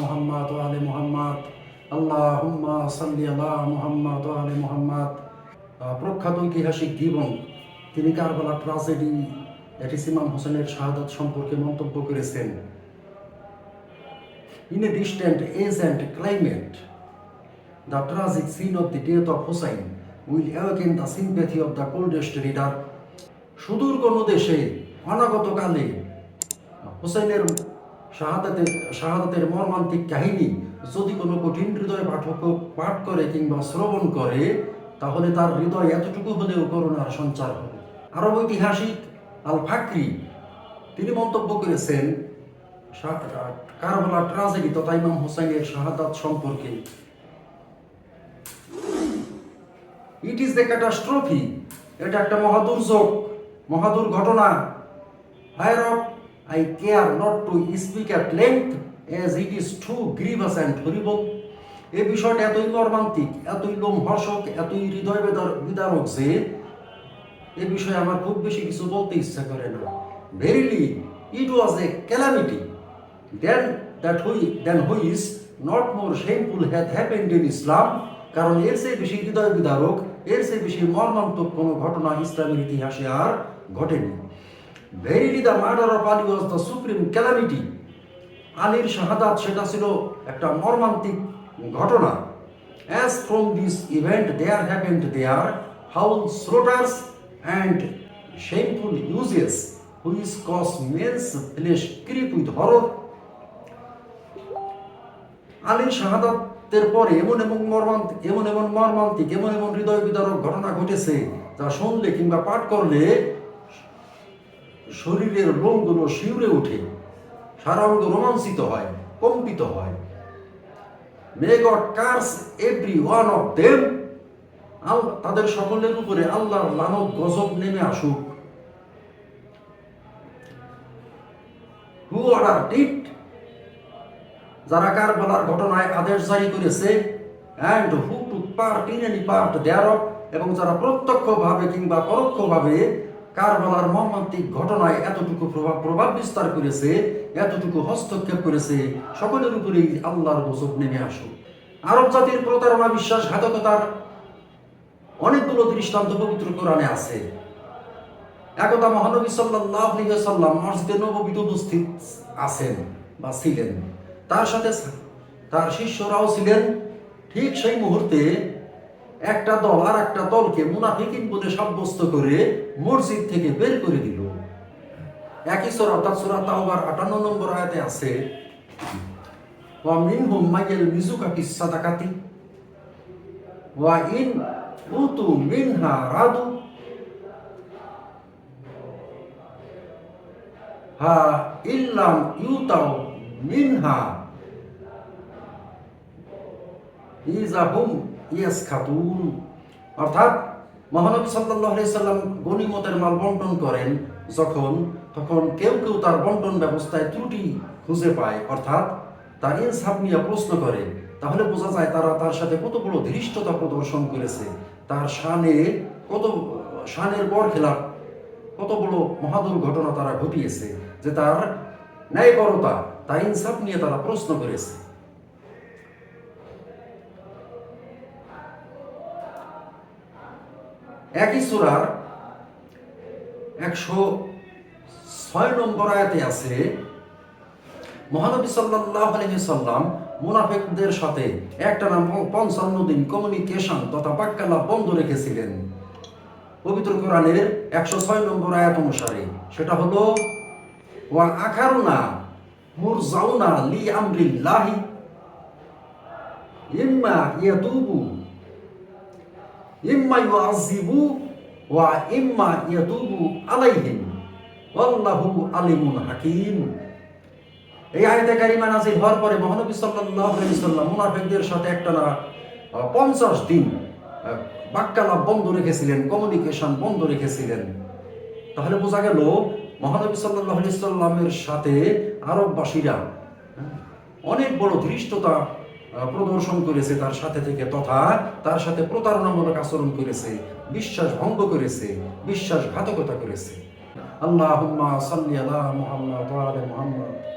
মুহাম্মাদ ওয়া আলি মুহাম্মাদ। আল্লাহুম্মা সাল্লি আলা মুহাম্মাদ ওয়া আলি মুহাম্মাদ। প্রখ্যাত ঐতিহাসিক গিবন তিনি কারবালা ট্রাজেডি এটিস ইমাম হোসেনের শাহাদাত সম্পর্কে মন্তব্য করেছেন। In a distant age and climate, the tragic scene of the death of Hussein will awaken the sympathy of the coldest reader. সুদূর কোনো দেশে অনাগত কালে হুসাইনের শাহাদাতের শাহাদাতের মর্মান্তিক কাহিনী যদি কোনো কঠিন হৃদয় পাঠক পাঠ করে কিংবা শ্রবণ করে, তাহলে তার হৃদয় এতটুকু হলেও করুণার সঞ্চার হবে। আরব ঐতিহাসিক আল ফাকরি তিনি মন্তব্য করেছেন কারবালা ট্রাজেডি তথা ইমাম হুসাইনের শাহাদাত সম্পর্কে। ইট ইজ দ্য ক্যাটাস্ট্রফি এটা একটা মহাদুর্যোগ মহাদুর ঘটনা higher I care not to speak at length as it is too grievous and horrible এই বিষয়টা এতই মর্মান্তিক, এতই লোমহর্ষক, এতই হৃদয় বেদার- বিদারক যে এ বিষয়ে আমার খুব বেশি কিছু বলতে ইচ্ছা করে না। Verily it was a calamity than that which than which not more shameful hath happened in Islam কারণ এর চেয়ে বেশি হৃদয় বিদারক, এর চেয়ে বেশি মর্মান্তক কোনো ঘটনা ইসলামের ইতিহাসে আর ঘটেনি। Verily the murder of Ali was the supreme calamity আলীর শাহাদাত সেটা ছিল একটা মর্মান্তিক ঘটনা। As from this event there happened their howl slaughters and shameful uses which cause men's flesh creep with horror. আলীর শাহাদাতের পরে এমন এমন মর্মান্তিক, এমন এমন মর্মান্তিক, এমন এমন হৃদয় বিদারক ঘটনা ঘটেছে, যা শুনলে কিংবা পাঠ করলে শরীরের লোমগুলো শিউরে ওঠে সারা রোমাঞ্চিত হয়, কম্পিত হয়। May God curse every one of them তাদের সকলের উপরে আল্লাহর লানত গজব নেমে আসুক। হু অর্ডার ডিট যারা কারবালার ঘটনায় আদেশ জারি করেছে and who to part in any part there এবং যারা প্রত্যক্ষভাবে কিংবা পরোক্ষভাবে কারবালার মর্মান্তিক ঘটনায় এতটুকু প্রভাব প্রভাব বিস্তার করেছে, এতটুকু হস্তক্ষেপ করেছে, সকলের আল্লাহর নেমে আসুক। আরব জাতির প্রতারণা অনেকগুলো দৃষ্টান্ত পবিত্র কোরআনে আছে। একদা মহানবী আলাইহি সাল্লাম মসজিদে নববীতে উপস্থিত আছেন বা ছিলেন। তার সাথে তার শিষ্যরাও ছিলেন। ঠিক সেই মুহূর্তে একটা দল আর একটা দলকে মুনাফিকিন বলে সাব্যস্ত করে মসজিদ থেকে বের করে দিল। একই সূরা, অর্থাৎ সূরা তাওবার 58 নম্বর আয়াতে আছে মাইয়াল মিজুকা ফিস সাদাকাতি, ওয়া ইন উতু মিনহা রাদু। হা ইল্লাম ইউতাও মিনহা ইজাহুম ইয়াস খাতুন অর্থাৎ মহানবী আলাইহি সাল্লাম গনিমতের মাল বন্টন করেন যখন, তখন কেউ কেউ তার বন্টন ব্যবস্থায় ত্রুটি খুঁজে পায়। অর্থাৎ তার ইনসাফ নিয়ে প্রশ্ন করে। তাহলে বোঝা যায় তারা তার সাথে কত বড় ধৃষ্টতা প্রদর্শন করেছে। তার শানে কত, শানের বর খেলাপ কত বড় মহাদুর ঘটনা তারা ঘটিয়েছে। যে তার ন্যায়পরতা, তার ইনসাফ নিয়ে তারা প্রশ্ন করেছে। একই সুরার একশো ছয় নম্বর আয়াতে আছে, মহানবী সাল্লাল্লাহু আলাইহি সাল্লাম মুনাফেকদের সাথে একটা নাম পঞ্চান্ন দিন কমিউনিকেশন তথা বাক্যালাপ বন্ধ রেখেছিলেন। পবিত্র কোরআনের একশো ছয় নম্বর আয়াত অনুসারে সেটা হলো ওয়া আখারুনা মুরজাউনা লি আমরিল্লাহি ইম্মা ইয়াতুবু ইম্মা ইউআযিবু ওয়া ইম্মা ইয়াতুবু আলাইহিম। ওয়াল্লাহু আলিমুন হাকিম। এই আয়াতে কারিমা নাজিল হওয়ার পরে মহানবী সাল্লাল্লাহু আলাইহি সাল্লাম মুনাফিকদের সাথে একটা না পঞ্চাশ দিন আহ, বাক্যালাপ বন্ধ রেখেছিলেন কমিউনিকেশন বন্ধ রেখেছিলেন। তাহলে বোঝা গেল মহানবী আলাইহি সাল্লামের সাথে আরববাসীরা হ্যাঁ, অনেক বড় ধৃষ্টতা প্রদর্শন করেছে তার সাথে থেকে তথা তার সাথে প্রতারণামূলক আচরণ করেছে, বিশ্বাস ভঙ্গ করেছে, বিশ্বাসঘাতকতা করেছে। আল্লাহ সাল্লি মুহাম্মাদ।